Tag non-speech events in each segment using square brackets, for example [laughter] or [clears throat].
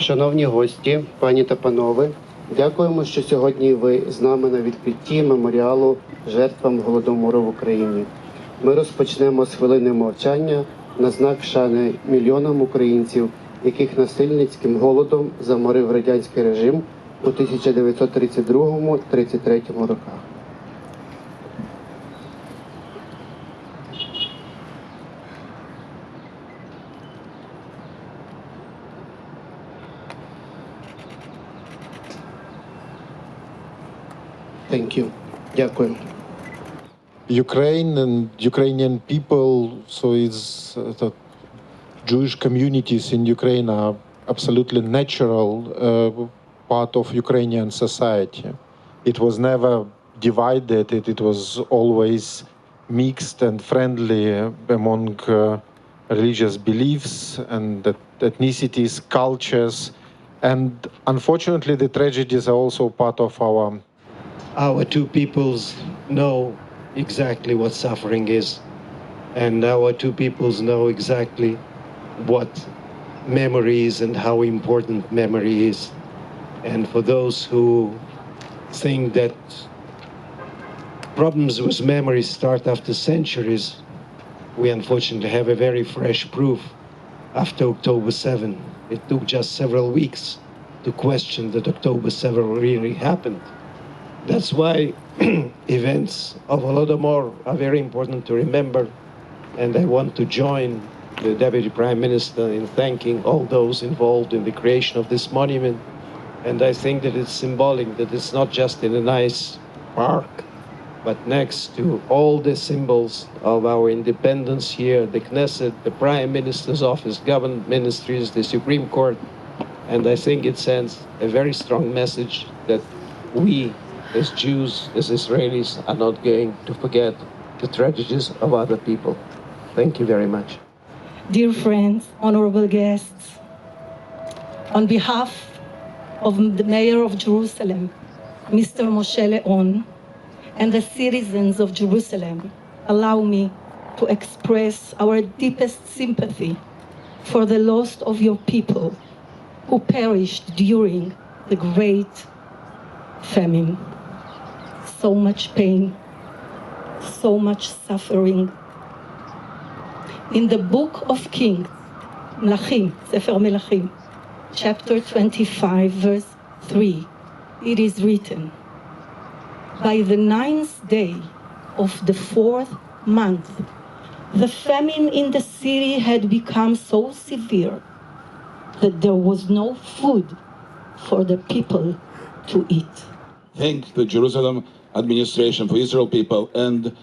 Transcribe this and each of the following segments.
Шановні гості, пані та панове, дякуємо, що сьогодні ви з нами на відкритті меморіалу жертвам голодомору в Україні. Ми розпочнемо з хвилини мовчання на знак шани мільйонам українців, яких насильницьким голодом заморив радянський режим у 1932-33 роках. Thank you. Дякую. Ukraine and Ukrainian people, so it's uh, the Jewish communities in Ukraine are absolutely natural uh, part of Ukrainian society. It was never divided. It, it was always mixed and friendly among uh, religious beliefs and eth- ethnicities, cultures, and unfortunately, the tragedies are also part of our our two peoples know exactly what suffering is, and our two peoples know exactly what memory is and how important memory is. And for those who think that problems with memory start after centuries, we unfortunately have a very fresh proof after October 7. It took just several weeks to question that October 7 really happened. That's why [clears throat] events of Holodomor are very important to remember, and I want to join the Deputy Prime Minister in thanking all those involved in the creation of this monument. And I think that it's symbolic that it's not just in a nice park, but next to all the symbols of our independence here, the Knesset, the Prime Minister's office, government ministries, the Supreme Court. And I think it sends a very strong message that we, as Jews, as Israelis, are not going to forget the tragedies of other people. Thank you very much. Dear friends, honorable guests, on behalf of the Mayor of Jerusalem, Mr. Moshe Leon, and the citizens of Jerusalem, allow me to express our deepest sympathy for the loss of your people who perished during the great famine. So much pain, so much suffering. In the book of Kings, Melachim, Sefer Melachim, chapter 25, verse 3, it is written, By the ninth day of the fourth month, the famine in the city had become so severe that there was no food for the people to eat. thank the Jerusalem administration for Israel people, and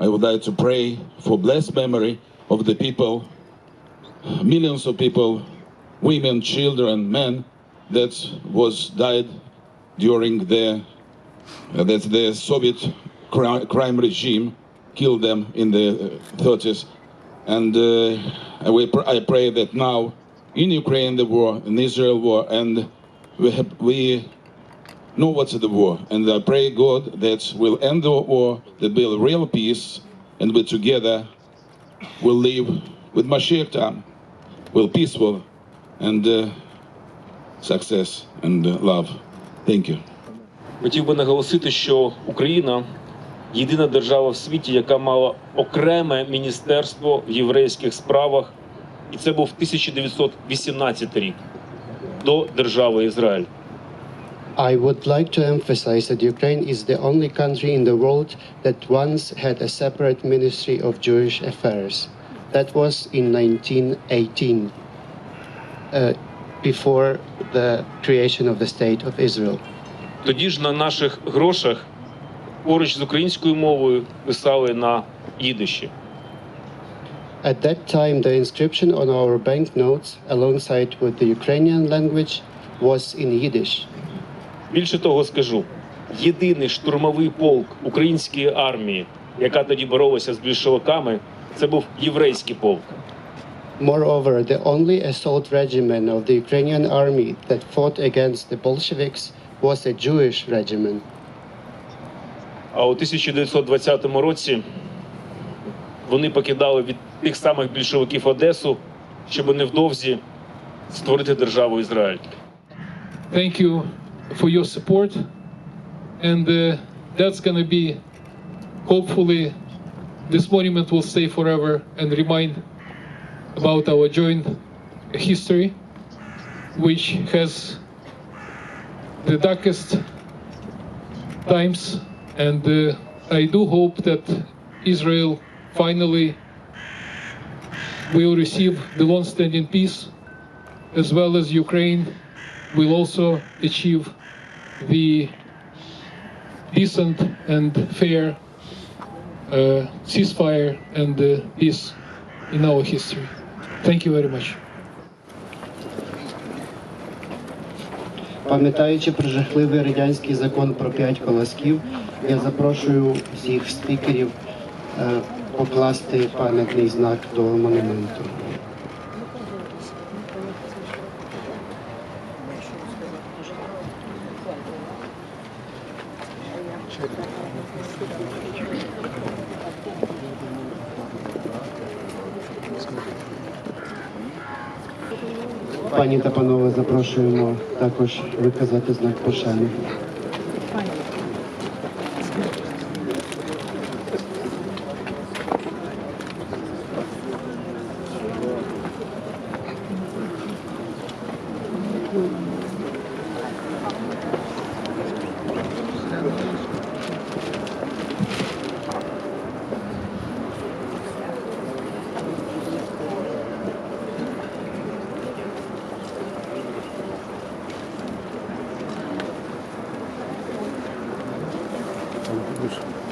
I would like to pray for blessed memory of the people, millions of people, women, children, men that was died during the uh, that the Soviet cri- crime regime killed them in the uh, 30s, and uh, pr- I pray that now in Ukraine the war, in Israel war, and we have, we know what's the war. And I pray God that will end the war, that will real peace, and we together will live with Mashiach time, will peaceful and uh, success and uh, love. Thank you. Хотів би наголосити, що Україна єдина держава в світі, яка мала окреме міністерство в єврейських справах, і це був 1918 рік до держави Ізраїль. I would like to emphasize that Ukraine is the only country in the world that once had a separate Ministry of Jewish Affairs. That was in 1918, uh, before the creation of the State of Israel. Тоді ж на наших грошах поруч з українською мовою писали на їдиші. At that time, the inscription on our banknotes, alongside with the Ukrainian language, was in Yiddish. Більше того скажу: єдиний штурмовий полк української армії, яка тоді боролася з більшовиками, це був єврейський полк. Moreover, the only assault regiment of the Ukrainian army that fought against the Bolsheviks was a Jewish regiment. А у 1920 році вони покидали від тих самих більшовиків Одесу, щоб невдовзі створити державу Ізраїль. thank you for your support. And uh, that's going to be, hopefully, this monument will stay forever and remind about our joint history, which has the darkest times. And uh, I do hope that Israel finally will receive the long-standing peace, as well as Ukraine will also achieve the decent and fair uh, ceasefire and uh, peace in our history. Thank you very much. Пам'ятаючи про жахливий радянський закон про п'ять колосків, я запрошую всіх спікерів е, покласти пам'ятний знак до монументу. Пані та панове, запрошуємо також виказати знак пошани. Дякую.